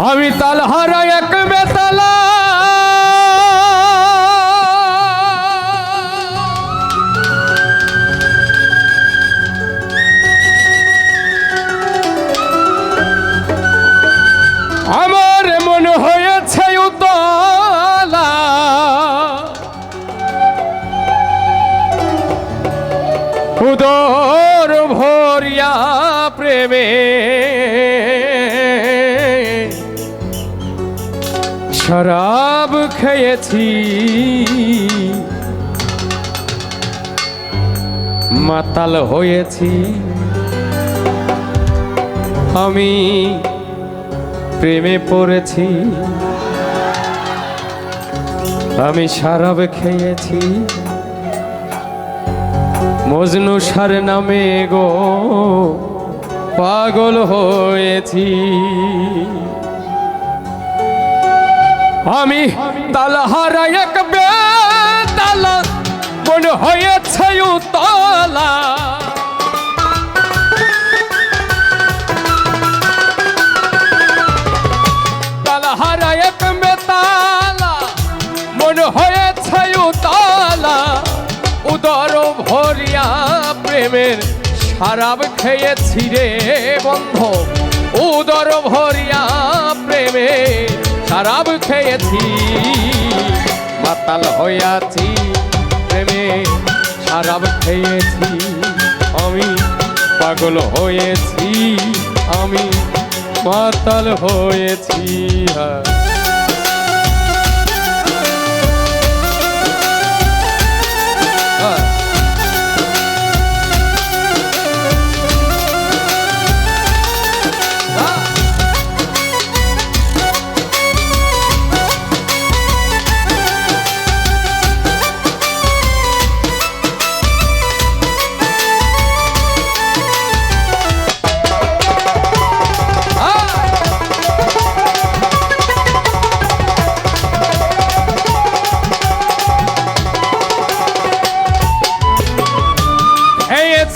আমি তালহারা এক বেতালা খেয়েছি মাতাল হয়েছি। আমি প্রেমে পড়েছি। আমি শরাব খেয়েছি। মজনু সার নামে গো পাগল হয়েছি। আমি তালহারা এক বেতালা, মনে হয়েছে উতলা। মনে উদর ভরিয়া প্রেমের সারাব খেয়েছি রে বন্ধ। উদর ভরিয়া প্রেমে সারাব খেয়েছি মাতাল হয়েছি প্রেমে খারাপ খেয়েছি। আমি পাগল হয়েছি, আমি মাতাল হয়েছি হ্যাঁ হ্যাঁ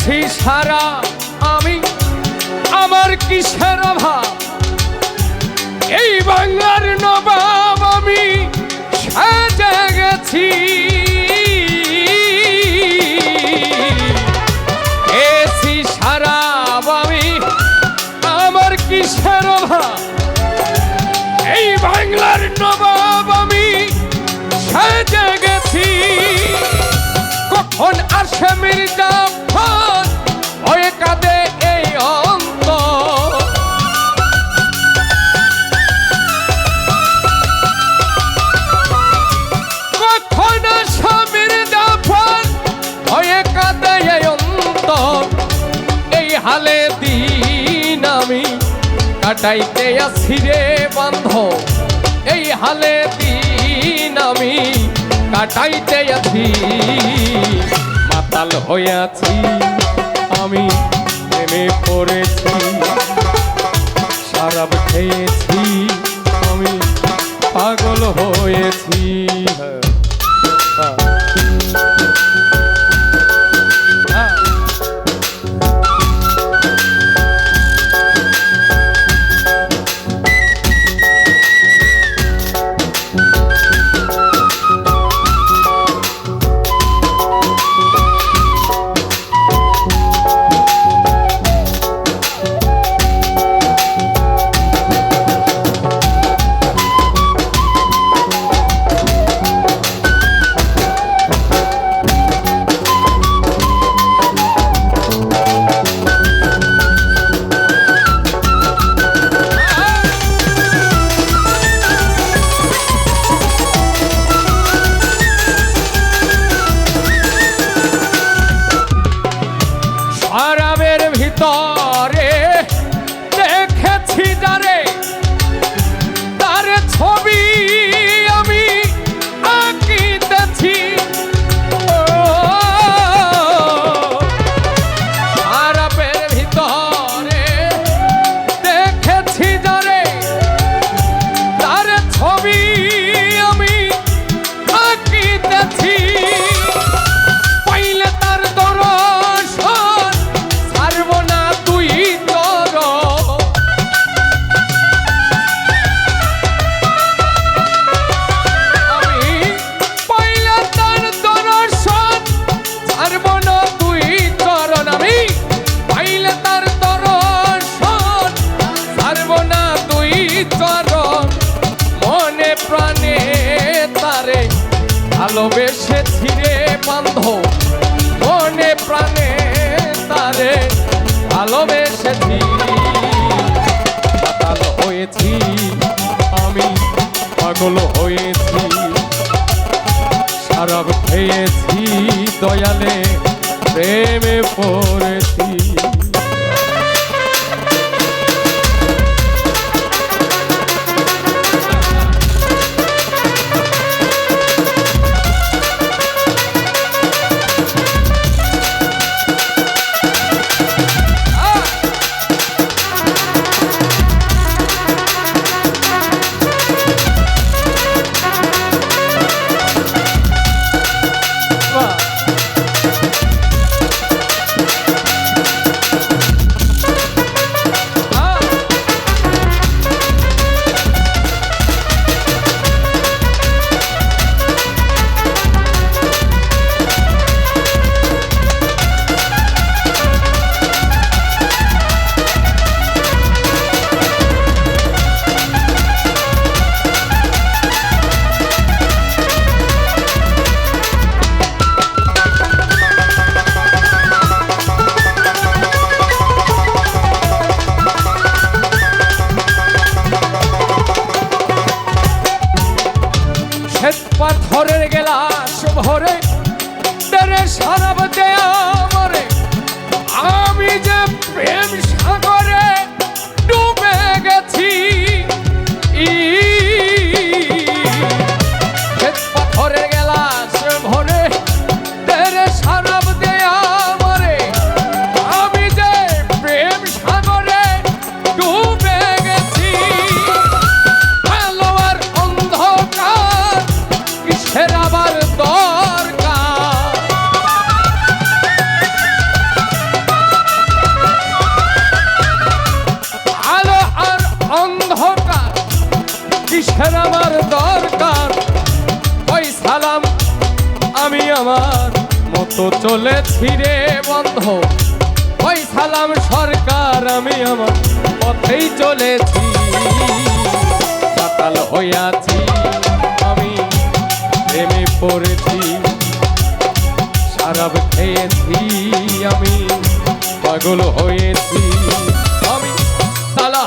খেয়েছি সারা আমি, আমার কিসের অভাব? এই বাংলার নবাব আমি সাজে গেছি। খেয়েছি সারা আমি, আমার কিসের অভাব? এই বাংলার নবাব আমি সাজে গেছি। কখন আসে মির্জাফর কাটাইতে আসি রে বান্ধব এই হালে দিন আমি কাটাইতে আছি মাতাল হইয়াছি, আমি প্রেমে পড়েছি সারাব খেয়েছি, আমি পাগল হয়েছি হ্যাঁ। হ্যাঁ। হ্যাঁ। রে মনে প্রাণে তারে ভালোবেসেছি। পাতাল হয়েছি আমি, পাগল হয়েছি। সারাব খেয়েছি, দয়ালে প্রেমে পড়েছি। অন্ধকার, কিসের আমার দরকার? ওই সালাম, আমি আমার মতো চলেছি রে বন্ধ। ওই সালাম, সরকার, আমি আমার পথেই চলেছি। পাতাল হইয়াছি, আমি প্রেমে পড়েছি। সারাব খেয়েছি, আমি পাগল হয়েছি। আমি তালা